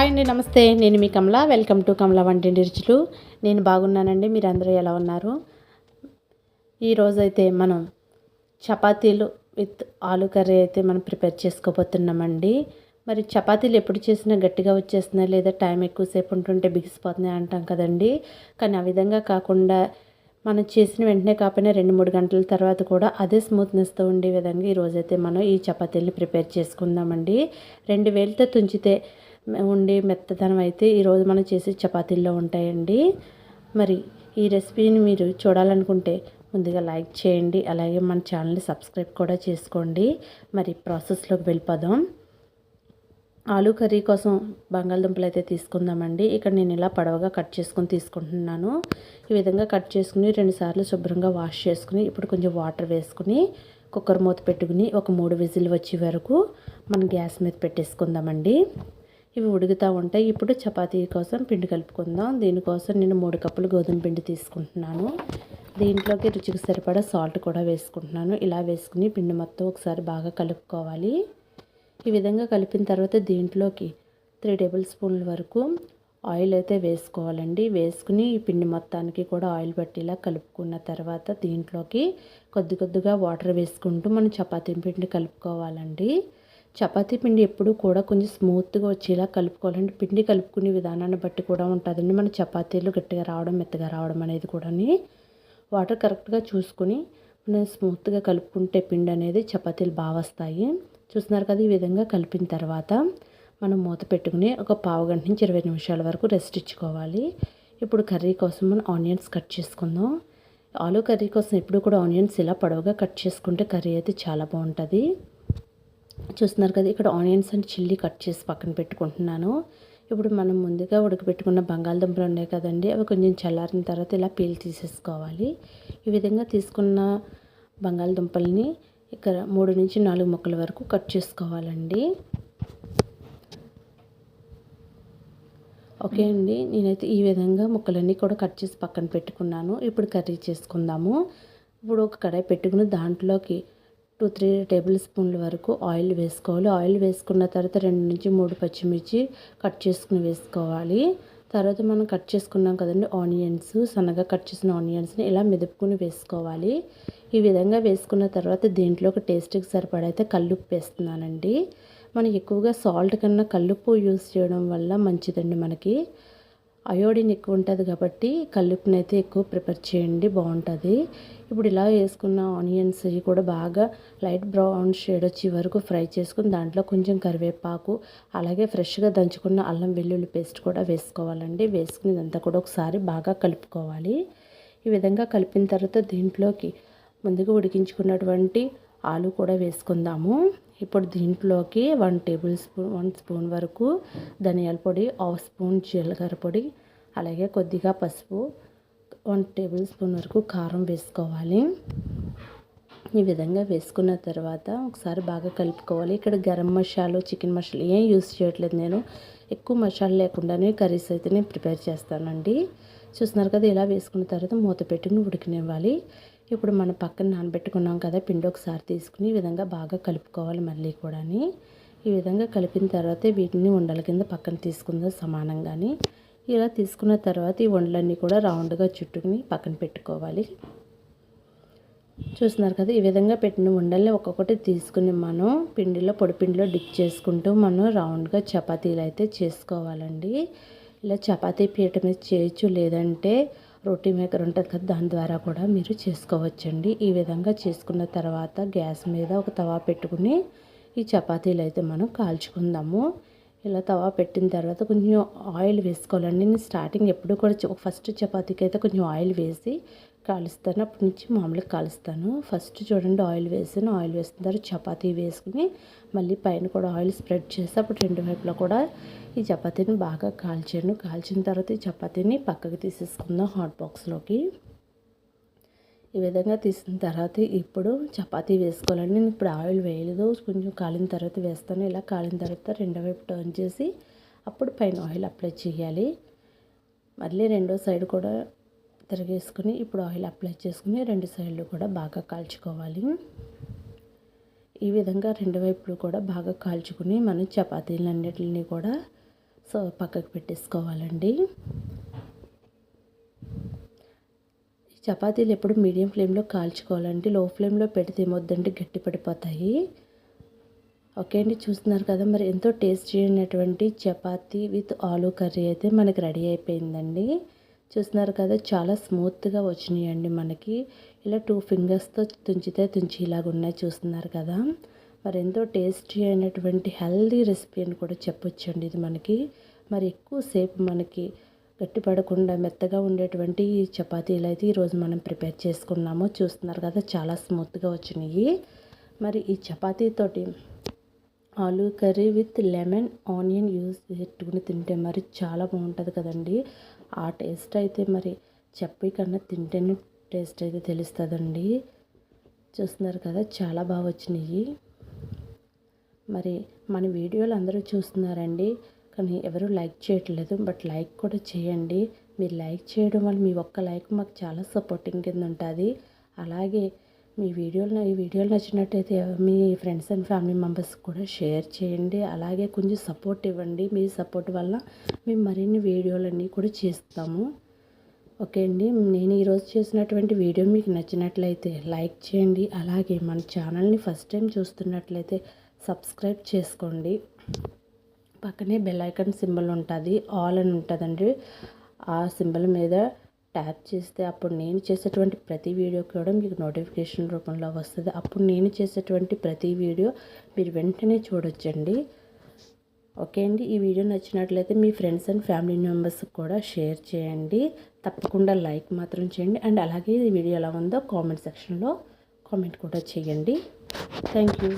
Hi అండి నమస్తే. నేను మీ కమల. వెల్కమ్ టు కమల వంటింటి రుచులు నేను బాగున్నానండి. మీరు అందరూ ఎలా ఉన్నారు? ఈరోజైతే మనం చపాతీలు విత్ ఆలు కర్రీ అయితే మనం ప్రిపేర్ చేసుకోబోతున్నామండి. మరి చపాతీలు ఎప్పుడు చేసినా గట్టిగా వచ్చేస్తున్నాయి లేదా టైం ఎక్కువసేపు ఉంటుంటే బిగిసిపోతున్నాయి అంటాం కదండి. కానీ ఆ విధంగా కాకుండా మనం చేసిన వెంటనే కాకపోయినా రెండు మూడు గంటల తర్వాత కూడా అదే స్మూత్నెస్తో ఉండే విధంగా ఈరోజైతే మనం ఈ చపాతీలు ప్రిపేర్ చేసుకుందామండి. రెండు వేలతో తుంచితే ఉండే మెత్తదనం అయితే ఈరోజు మనం చేసే చపాతీల్లో ఉంటాయండి. మరి ఈ రెసిపీని మీరు చూడాలనుకుంటే ముందుగా లైక్ చేయండి అలాగే మన ఛానల్ని సబ్స్క్రైబ్ కూడా చేసుకోండి. మరి ప్రాసెస్లోకి వెళ్ళిపోదాం. ఆలు కర్రీ కోసం బంగాళదుంపలు అయితే తీసుకుందామండి. ఇక్కడ నేను ఇలా పడవగా కట్ చేసుకుని తీసుకుంటున్నాను. ఈ విధంగా కట్ చేసుకుని రెండుసార్లు శుభ్రంగా వాష్ చేసుకుని ఇప్పుడు కొంచెం వాటర్ వేసుకుని కుక్కర్ మూత పెట్టుకుని ఒక మూడు విజిల్ వచ్చే వరకు మనం గ్యాస్ మీద పెట్టేసుకుందామండి. ఇవి ఉడుకుతూ ఉంటాయి. ఇప్పుడు చపాతీ కోసం పిండి కలుపుకుందాం. దీనికోసం నేను మూడు కప్పులు గోధుమ పిండి తీసుకుంటున్నాను. దీంట్లోకి రుచికి సరిపడా సాల్ట్ కూడా వేసుకుంటున్నాను. ఇలా వేసుకుని పిండి మొత్తం ఒకసారి బాగా కలుపుకోవాలి. ఈ విధంగా కలిపిన తర్వాత దీంట్లోకి త్రీ టేబుల్ స్పూన్ల వరకు ఆయిల్ అయితే వేసుకోవాలండి. వేసుకుని ఈ పిండి మొత్తానికి కూడా ఆయిల్ పట్టేలా కలుపుకున్న తర్వాత దీంట్లోకి కొద్ది కొద్దిగా వాటర్ వేసుకుంటూ మనం చపాతీ పిండి కలుపుకోవాలండి. చపాతీ పిండి ఎప్పుడు కూడా కొంచెం స్మూత్గా వచ్చేలా కలుపుకోవాలండి. పిండి కలుపుకునే విధానాన్ని బట్టి కూడా ఉంటుందండి. మన చపాతీలు గట్టిగా రావడం మెత్తగా రావడం అనేది కూడా వాటర్ కరెక్ట్గా చూసుకుని మనం స్మూత్గా కలుపుకుంటే పిండి అనేది చపాతీలు బాగా వస్తాయి. చూస్తున్నారు కదా ఈ విధంగా కలిపిన తర్వాత మనం మూత పెట్టుకుని ఒక పావు గంట నుంచి ఇరవై నిమిషాల వరకు రెస్ట్ ఇచ్చుకోవాలి. ఇప్పుడు కర్రీ కోసం మనం ఆనియన్స్ కట్ చేసుకుందాం. ఆలు కర్రీ కోసం ఎప్పుడు కూడా ఆనియన్స్ ఇలా పొడవుగా కట్ చేసుకుంటే కర్రీ అయితే చాలా బాగుంటుంది. చూస్తున్నారు కదా ఇక్కడ ఆనియన్స్ అండ్ చిల్లీ కట్ చేసి పక్కన పెట్టుకుంటున్నాను. ఇప్పుడు మనం ముందుగా ఉడకబెట్టుకున్న బంగాళదుంపలు ఉన్నాయి కదండి అవి కొంచెం చల్లారిన తర్వాత ఇలా పీల్ తీసేసుకోవాలి. ఈ విధంగా తీసుకున్న బంగాళదుంపల్ని ఇక్కడ మూడు నుంచి నాలుగు ముక్కల వరకు కట్ చేసుకోవాలండి. ఓకే అండి నేనైతే ఈ విధంగా ముక్కలన్నీ కూడా కట్ చేసి పక్కన పెట్టుకున్నాను. ఇప్పుడు కర్రీ చేసుకుందాము. ఇప్పుడు ఒక కడాయి పెట్టుకుని దాంట్లోకి టూ త్రీ టేబుల్ స్పూన్ల వరకు ఆయిల్ వేసుకోవాలి. ఆయిల్ వేసుకున్న తర్వాత రెండు నుంచి మూడు పచ్చిమిర్చి కట్ చేసుకుని వేసుకోవాలి. తర్వాత మనం కట్ చేసుకున్నాం కదండి ఆనియన్స్. సన్నగా కట్ చేసిన ఆనియన్స్ని ఇలా మెదుపుకుని వేసుకోవాలి. ఈ విధంగా వేసుకున్న తర్వాత దీంట్లోకి టేస్ట్కి సరిపడైతే కల్లుప్పు వేస్తున్నానండి. మనం ఎక్కువగా సాల్ట్ కన్నా కల్లుప్పు యూస్ చేయడం వల్ల మంచిదండి మనకి. అయోడిన్ ఎక్కువ ఉంటుంది కాబట్టి కల్లుప్పుని అయితే ఎక్కువ ప్రిపేర్ చేయండి బాగుంటుంది. ఇప్పుడు ఇలా వేసుకున్న ఆనియన్స్ కూడా బాగా లైట్ బ్రౌన్ షేడ్ వచ్చే వరకు ఫ్రై చేసుకుని దాంట్లో కొంచెం కరివేపాకు అలాగే ఫ్రెష్గా దంచుకున్న అల్లం వెల్లుల్లి పేస్ట్ కూడా వేసుకోవాలండి. వేసుకుని ఇదంతా కూడా ఒకసారి బాగా కలుపుకోవాలి. ఈ విధంగా కలిపిన తర్వాత దీంట్లోకి ముందుగా ఉడికించుకున్నటువంటి ఆలు కూడా వేసుకుందాము. ఇప్పుడు దీంట్లోకి one table spoon one spoon వరకు ధనియాల పొడి హాఫ్ స్పూన్ జీలకర్ర పొడి అలాగే కొద్దిగా పసుపు వన్ టేబుల్ స్పూన్ వరకు కారం వేసుకోవాలి. ఈ విధంగా వేసుకున్న తర్వాత ఒకసారి బాగా కలుపుకోవాలి. ఇక్కడ గరం మసాలా చికెన్ మసాలా ఏం యూస్ చేయట్లేదు నేను. ఎక్కువ మసాలా లేకుండానే కర్రీస్ అయితే నేను ప్రిపేర్ చేస్తానండి. చూస్తున్నారు కదా ఇలా వేసుకున్న తర్వాత మూత పెట్టుకుని ఉడికినివ్వాలి. ఇప్పుడు మనం పక్కన నానబెట్టుకున్నాం కదా పిండి ఒకసారి తీసుకుని ఈ విధంగా బాగా కలుపుకోవాలి మళ్ళీ కూడా ఈ విధంగా కలిపిన తర్వాత వీటిని ఉండల కింద పక్కన తీసుకుందాం సమానంగాని. ఇలా తీసుకున్న తర్వాత ఈ వండలన్నీ కూడా రౌండ్గా చుట్టుకుని పక్కన పెట్టుకోవాలి. చూస్తున్నారు కదా ఈ విధంగా పెట్టిన ఉండల్ని ఒక్కొక్కటి తీసుకుని మనం పిండిలో పొడిపిండిలో డిప్ చేసుకుంటూ మనం రౌండ్గా చపాతీలు అయితే చేసుకోవాలండి. ఇలా చపాతీ పీట మీద చేయొచ్చు లేదంటే రోటీ మేకర్ ఉంటుంది కదా దాని ద్వారా కూడా మీరు చేసుకోవచ్చండి. ఈ విధంగా చేసుకున్న తర్వాత గ్యాస్ మీద ఒక తవా పెట్టుకుని ఈ చపాతీలు అయితే మనం కాల్చుకుందాము. ఇలా తవా పెట్టిన తర్వాత కొంచెం ఆయిల్ వేసుకోవాలండి. నేను స్టార్టింగ్ ఎప్పుడు కూడా ఫస్ట్ చపాతీకి అయితే కొంచెం ఆయిల్ వేసి కాలుస్తాను. అప్పటి నుంచి మామూలుగా కాలుస్తాను. ఫస్ట్ చూడండి ఆయిల్ వేసాను. ఆయిల్ వేసిన తర్వాత చపాతీ వేసుకుని మళ్ళీ పైన కూడా ఆయిల్ స్ప్రెడ్ చేసి అప్పుడు రెండు వైపులా కూడా ఈ చపాతీని బాగా కాల్చాను. కాల్చిన తర్వాత ఈ చపాతీని పక్కకి తీసేసుకుందాం హాట్ బాక్స్లోకి. ఈ విధంగా తీసిన తర్వాత ఇప్పుడు చపాతీ వేసుకోవాలండి. నేను ఇప్పుడు ఆయిల్ వేయలేదు. కొంచెం కాలిన తర్వాత వేస్తాను. ఇలా కాలిన తర్వాత రెండో వైపు టర్న్ చేసి అప్పుడు పైన ఆయిల్ అప్లై చేయాలి. మళ్ళీ రెండో సైడ్ కూడా తిరిగేసుకుని ఇప్పుడు ఆయిల్ అప్లై చేసుకుని రెండు సైడ్లు కూడా బాగా కాల్చుకోవాలి. ఈ విధంగా రెండు వైపులు కూడా బాగా కాల్చుకుని మనం చపాతీలన్నిటిని కూడా సో పక్కకు పెట్టేసుకోవాలండి. ఈ చపాతీలు ఎప్పుడు మీడియం ఫ్లేమ్లో కాల్చుకోవాలండి. లో ఫ్లేమ్లో పెడితే ఏమొద్దండి? గట్టి పడిపోతాయి. ఓకే అండి చూస్తున్నారు కదా మరి ఎంతో టేస్టీ అయినటువంటి చపాతీ విత్ ఆలూ కర్రీ అయితే మనకి రెడీ అయిపోయిందండి. చూస్తున్నారు కదా చాలా స్మూత్గా వచ్చినాయండి మనకి. ఇలా టూ ఫింగర్స్తో తుంచితే తుంచి ఇలాగ ఉన్నాయి చూస్తున్నారు కదా. మరి ఎంతో టేస్టీ అయినటువంటి హెల్దీ రెసిపీ అని కూడా చెప్పొచ్చండి ఇది మనకి. మరి ఎక్కువసేపు మనకి గట్టిపడకుండా మెత్తగా ఉండేటువంటి ఈ చపాతీలు అయితే ఈరోజు మనం ప్రిపేర్ చేసుకున్నాము. చూస్తున్నారు కదా చాలా స్మూత్గా వచ్చినాయి. మరి ఈ చపాతీతోటి aloo curry with lemon onion use పెట్టుకుని తింటే మరి చాలా బాగుంటుంది కదండి. ఆ టేస్ట్ అయితే మరి చెప్పి కన్నా తింటేనే టేస్ట్ అయితే తెలుస్తుందండి. చూస్తున్నారు కదా చాలా బాగా వచ్చినాయి. మరి మన వీడియోలు అందరూ చూస్తున్నారండి కానీ ఎవరు లైక్ చేయట్లేదు బట్ లైక్ కూడా చేయండి. మీరు లైక్ చేయడం వల్ల మీ ఒక్క లైక్ మాకు చాలా సపోర్టింగ్ కింద ఉంటుంది. అలాగే మీ వీడియోలు ఈ వీడియోలు నచ్చినట్టయితే మీ ఫ్రెండ్స్ అండ్ ఫ్యామిలీ మెంబర్స్ కూడా షేర్ చేయండి. అలాగే కొంచెం సపోర్ట్ ఇవ్వండి. మీ సపోర్ట్ వల్ల మేము మరిన్ని వీడియోలన్నీ కూడా చేస్తాము. ఓకే అండి. నేను ఈరోజు చేసినటువంటి వీడియో మీకు నచ్చినట్లయితే లైక్ చేయండి. అలాగే మన ఛానల్ని ఫస్ట్ టైం చూస్తున్నట్లయితే సబ్స్క్రైబ్ చేసుకోండి. పక్కనే బెల్ ఐకాన్ సింబల్ ఉంటుంది. ఆల్ అని ఉంటుందండి. ఆ సింబల్ మీద ట్యాప్ చేస్తే అప్పుడు నేను చేసేటువంటి ప్రతి వీడియో కూడా మీకు నోటిఫికేషన్ రూపంలో వస్తుంది. అప్పుడు నేను చేసేటువంటి ప్రతి వీడియో మీరు వెంటనే చూడొచ్చండి. ఓకే అండి? ఈ వీడియో నచ్చినట్లయితే మీ ఫ్రెండ్స్ అండ్ ఫ్యామిలీ మెంబర్స్కి కూడా షేర్ చేయండి. తప్పకుండా లైక్ మాత్రం చేయండి. అండ్ అలాగే ఈ వీడియో ఎలా ఉందో కామెంట్ సెక్షన్లో కామెంట్ కూడా చేయండి. Thank you